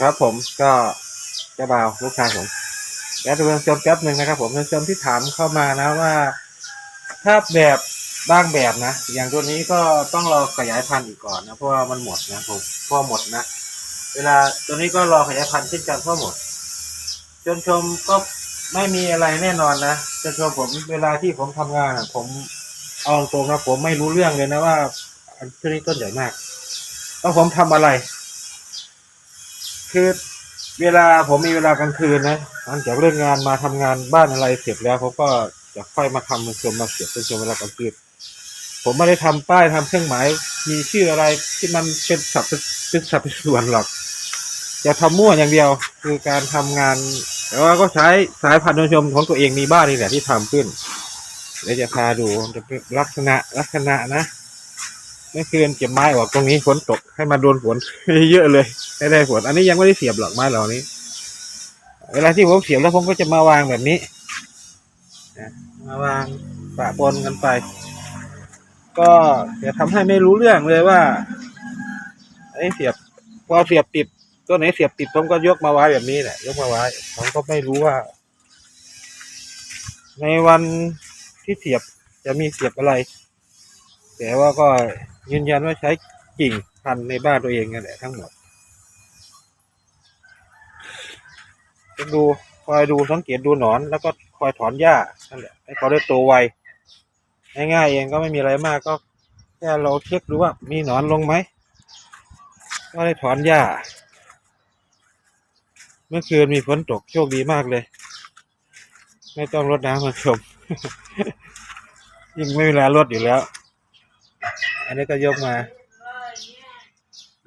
ครับผมก็เจ้าบ่าวลูกชายผมแล้วท่านชมแป๊บหนึ่งนะครับผมท่านชมที่ถามเข้ามานะว่าถ้าแบบบางแบบนะ อย่างตัวนี้ก็ต้องรอขยายพันธุ์อีกก่อนนะเพราะว่ามันหมดนะผมเพราะหมดนะ เวลาตัวนี้ก็รอขยายพันธุ์เช่นกันเพราะหมดจนชมก็ไม่มีอะไรแน่นอนนะจนชมผมเวลาที่ผมทำงานผมเอาตรงนะผมไม่รู้เรื่องเลยนะว่าอันนี้ต้นใหญ่มากแล้วผมทำอะไร คือเวลาผมมีเวลากลางคืนนะหลังจากเลิกงานมาทำงานบ้านอะไรเสร็จแล้วเขาก็จะค่อยมาทำเป็นชมมาเสียบเป็นชมเวลากลางคืนผมไม่ได้ทำป้ายทำเครื่องหมาย มีชื่ออะไรที่มันเป็นสับเป็นสับเป็นส่วนหรอกจะทำมั่วอย่างเดียวคือการทำงาน แต่ว่าก็ใช้สายพันธุ์ชมของตัวเองมีบ้านนี่แหละที่ทำขึ้นเดี๋ยวจะพาดูจะเป็นลักษณะลักษณะนะ มื่อคืนเก็บไม้ออกตรงนี้ฝนตกให้มาโดนฝนเยอะเลยไม่ได้ฝนอันนี้ยังไม่ได้เสียบหรอกไม้เหล่านี้ เวลาที่ผมเสียบแล้วผมก็จะมาวางแบบนี้มาวางปะปนกันไป ก็จะทำให้ไม่รู้เรื่องเลยว่าไอ้เสียบพอเสียบติดตัวไหนเสียบติดผมก็ยกมาไว้แบบนี้แหละยกมาไว้ผมก็ไม่รู้ว่า ในวันที่เสียบจะมีเสียบอะไร แต่ว่าก็ ยืนยันว่าใช้กิ่งพันในบ้านตัวเองนั่นแหละทั้งหมดจะดูคอยดูสังเกตดูหนอน แล้วก็คอยถอนหญ้านั่นแหละให้เขาได้โตไวง่ายๆเองก็ไม่มีอะไรมากก็แค่เราเช็คดูว่ามีหนอนลงไหมก็ได้ถอนหญ้า เมื่อคืนมีฝนตกโชคดีมากเลย ไม่ต้องรดน้ำมาชมยิ่งไม่มีเวลารดอยู่แล้ว อันนี้ก็ยกมา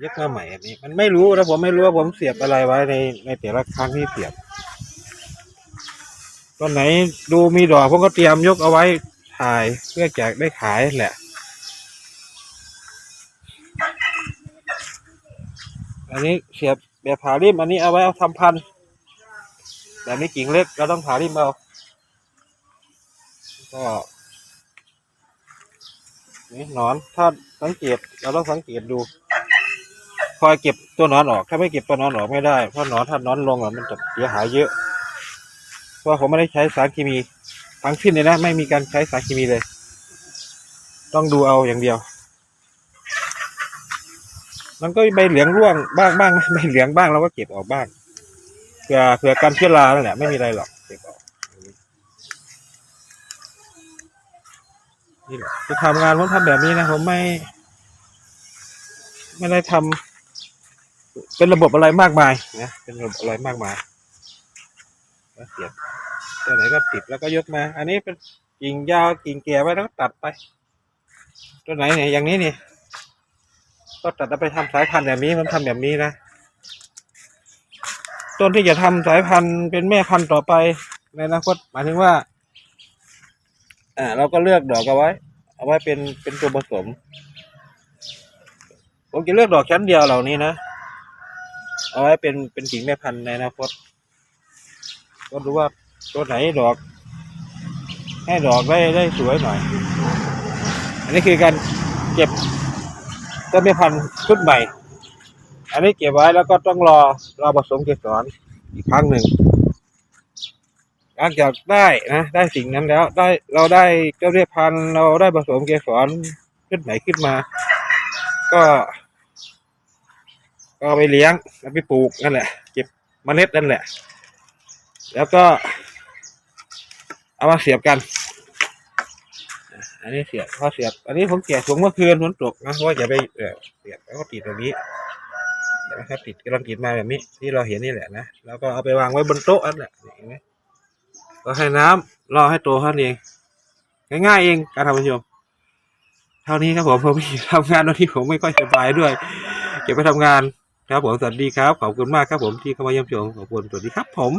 ยกมาใหม่อันนี้ มันไม่รู้นะผมไม่รู้ว่าผมเสียบอะไรไว้ในในแต่ละครั้งที่เสียบตอนไหนดูมีดอกผมก็เตรียมยกเอาไว้ถ่ายเพื่อแจะได้ขายแหละอันนี้เสียบแบบผ่าริมอันนี้เอาไว้เอาทำพันแบบนี้กิ่งเล็กเราต้องผ่าริมเอาก็ นี่หนอนถ้าสังเกตเราต้องสังเกตดูคอยเก็บตัวหนอนออก ถ้าไม่เก็บตัวหนอนออกไม่ได้เพราะหนอนถ้าหนอนลงอะมันจะเสียหายเยอะเพราะผมไม่ได้ใช้สารเคมีทั้งสิ้นเลยนะไม่มีการใช้สารเคมีเลย ต้องดูเอาอย่างเดียว มันก็ใบเหลืองร่วงบ้างบ้างใบเหลืองบ้างเราก็เก็บออกบ้างเผื่อเผื่อกันเชื้อรานั่นแหละไม่มีอะไรหรอกเก็บออก นี่แหละจะทำงานผมทำแบบนี้นะผมไม่ ไม่ได้ทำเป็นระบบอะไรมากมายนะเป็นระบบอะไรมากมายเสียบตัวไหนก็ติดแล้วก็ยกมา อันนี้เป็นกิ่งยาวกิ่งแก่ไว้แล้วก็ตัดไป ตัวไหนเนี่ยอย่างนี้นี่ก็ตัดไปทำสายพันธุ์แบบนี้ผมทำแบบนี้นะต้นที่จะทำสายพันธุ์เป็นแม่พันธุ์ต่อไปในอนาคตหมายถึงว่า อ่าเราก็เลือกดอกเอาไว้ เอาไว้เป็นเป็นตัวผสม ผมจะเลือกดอกชั้นเดียวเหล่านี้นะ เอาไว้เป็นเป็นกิ่งแม่พันธุ์ในอนาคตก็ดูว่าตัวไหนดอก ให้ดอกได้ได้สวยหน่อย อันนี้คือการเก็บต้นแม่พันธุ์ชุดใหม่ อันนี้เก็บไว้แล้วก็ต้องรอรอผสมเกสรอีกครั้งหนึ่ง หลังจากได้นะได้สิ่งนั้นแล้ว ได้เราได้เจ้าแม่พันเราได้ผสมเกสรขึ้นไหนขึ้นมา ก็ ก็ไปเลี้ยงแล้วไปปลูกนั่นแหละ เก็บเมล็ดนั่นแหละ แล้วก็ เอามาเสียบกัน อันนี้เสียบพอเสียบ อันนี้ผมเสียบสูงเมื่อคืนฝนตกนะเพราะว่าอย่าไปเสียบแล้วก็ติดแบบนี้นะครับติดกำลังติดมาแบบนี้ที่เราเห็นนี่แหละนะแล้วก็เอาไปวางไว้บนโต๊ะนั่นแหละเห็นไหม ก็ให้น้ำรอให้โตเท่านั้นเอง ง่ายๆเองการทำประโยชน์เท่านี้ครับผมผมทำงานตอนที่ผมไม่ค่อยสบายด้วย เก็บไปทำงานครับผมสวัสดีครับขอบคุณมากครับผมที่เข้ามาเยี่ยมชมขอบคุณสวัสดีครับผม